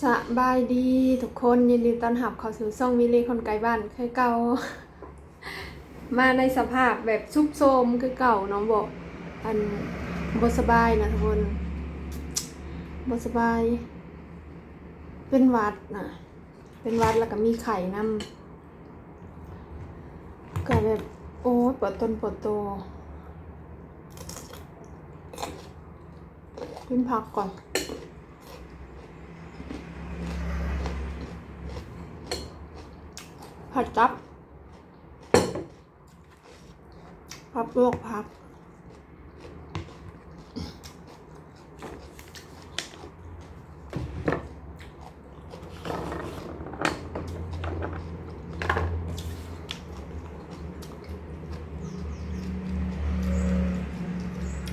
สบายดีทุกคนยินดีต้อนรับเข้าสู่ช่องวิเลคนไกลบ้านคือเก่า มาในสภาพแบบซุบโซมคือเก่าน้องบอกอันบสบายนะทุกคนบสบาย เป็นวัดนะเป็นวัดแล้วก็มีไข่น้ำก็แบบโอ้ปวดต้นปวดโตวกินผักก่อน ผัดจับพับลวกพับ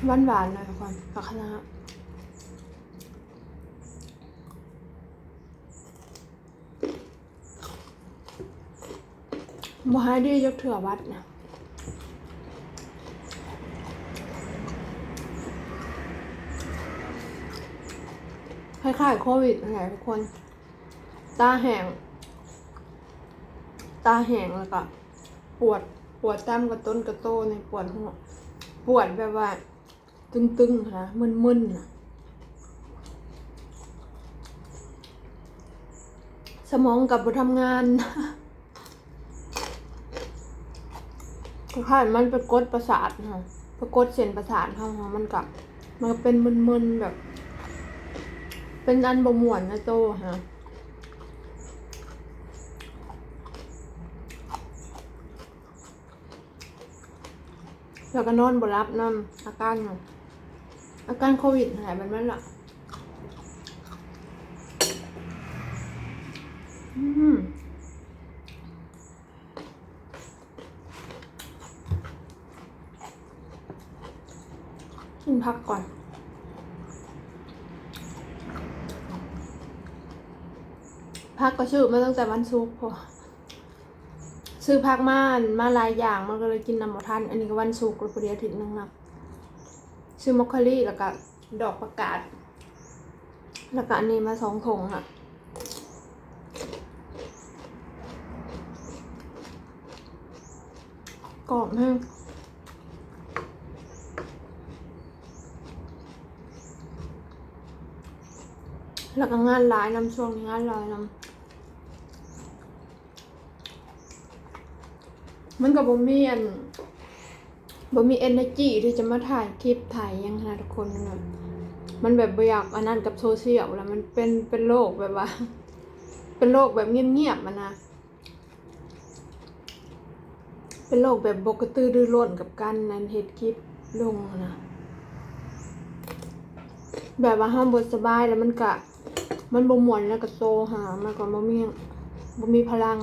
หวานๆหน่อยทุกคนผักคะน้า บ่ให้ดียกเถื่อวัดนะคล้ายๆโควิดแหละทุกคน ตาแห้งตาแห้งแล้วก็ปวดปวดตามกระต้นกระโตในปวดหัวปวดแบบว่า ตึงๆนะมึนๆนะสมองกลับมาทำงาน ก็ ค่ายมันไปกดประสาทค่ะไปกดเส้นประสาทเขาค่ะมันกับมันเป็นมึนๆแบบ เป็นอันบม่วนนะโตฮะแล้วก็นอนบรับน้ำอาการอาการโควิดหายไปมันละอืม กิน พักก่อนพักก็ชื่อมาตั้งแต่วันศุกร์พอซื้อพักมามาหลายอย่างมันก็เลยกินน้ำหมทันอันนี้ก็วันศุกร์พอดีอาทิตย์หนึงนะซื้อมอคคารี่แล้วก็ดอกประกาศ แล้วก็อันนี้มาสองถุงค่ะกรอบแห้ง แล้วก็งานหลายนำช่วงนี้งานหลายนำมันกับบ่มีอันบ่มี energy ที่จะมาถ่ายคลิปถ่ายยังนะทุกคนนั่นน่ะมันแบบบ่อยากอันนั้นกับโซเชียลแล้วมันเป็นเป็นโลกแบบว่า เป็นโลกแบบเงียบๆมันนะเป็นโลกแบบบกตือรือร้นกับการนั้นเฮ็ดคลิปลงนะแบบว่าห้ามบสบายแล้วมันกะ มันบ่ม่วนแล้วก็โซหามันก็บ่มีบ่มีพลัง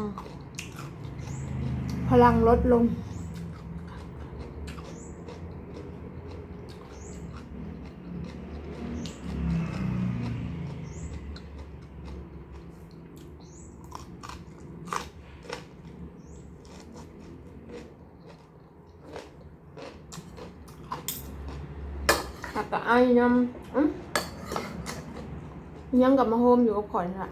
พลังลดลงหักกับไอ้ ยังกลับมาโฮมอยู่กับข่อนอะ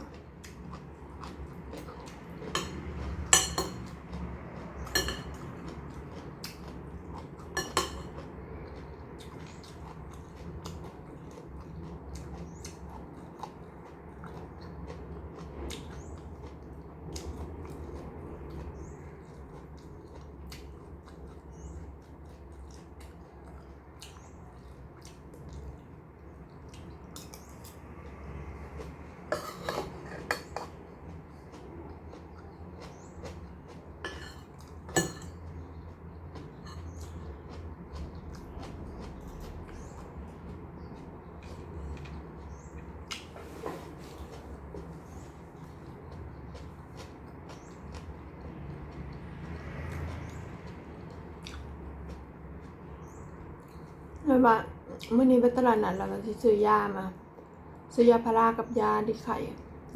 แบบว่าเมื่อนี้ไปตลาดนัดแล้วก็สิซื้อยามา ซื้อยาพารากับยาที่ไข่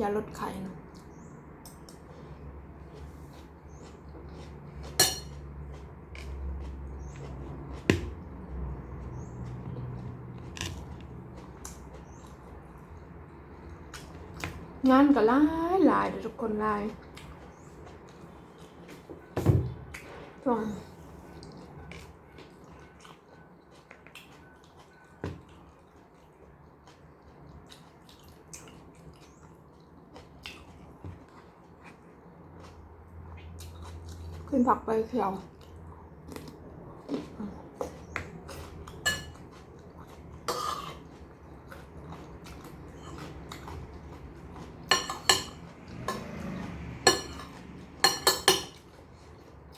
ยาลดไข่นะงานก็หลายหลายทุกคนหลายช่วง ขึ้นผักไปเขียว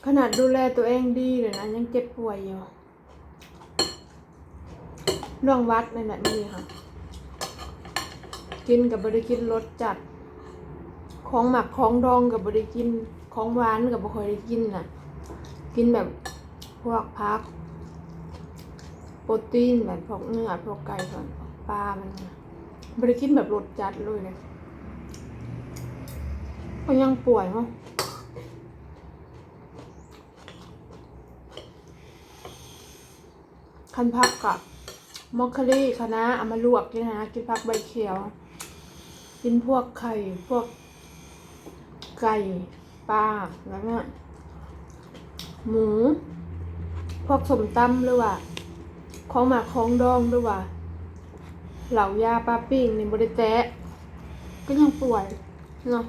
ขนาดดูแลตัวเองดีเลยนะ ยังเจ็บป่วยอยู่ร่องวัดนี่นแหละนี่ค่ะ กินกับบริกินรสจัด ของหมักของดองกับบริกิน ของหวานกับบ่ค่อยได้กินน่ะ กินแบบพวกพัก โปรตีนแบบพวกเนื้อพวกไก่ก่อนปลามันนะบริกินแบบรสจัดเลยเนี่ยก็ยังป่วยมั้งคันพักกับมอคคารี่คะเอามาลวกนี่นะกินพักใบเขียว กินพวกไข่ พวกไก่ ปลาแล้วเนี่ยหมู พวกสมตำหรือว่าของหมากของดองหรือว่าเหล่ายาปลาปิ้งนี่บริแตะก็ยังป่วยเนาะ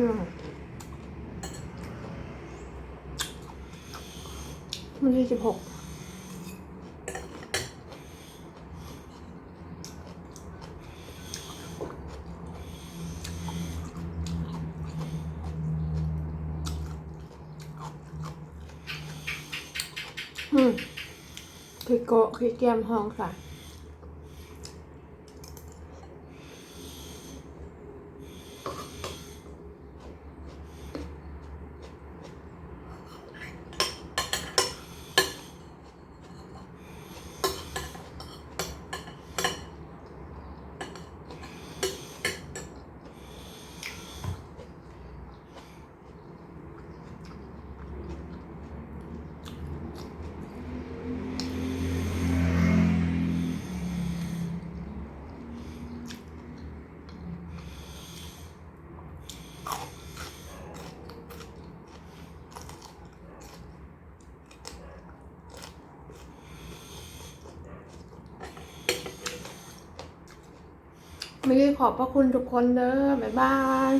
ได้วันที่สิบหกอืมคือโกคือแก้มห้องค่ะ ไม่ได้ขอบพระคุณทุกคนเด้อบ๊ายบาย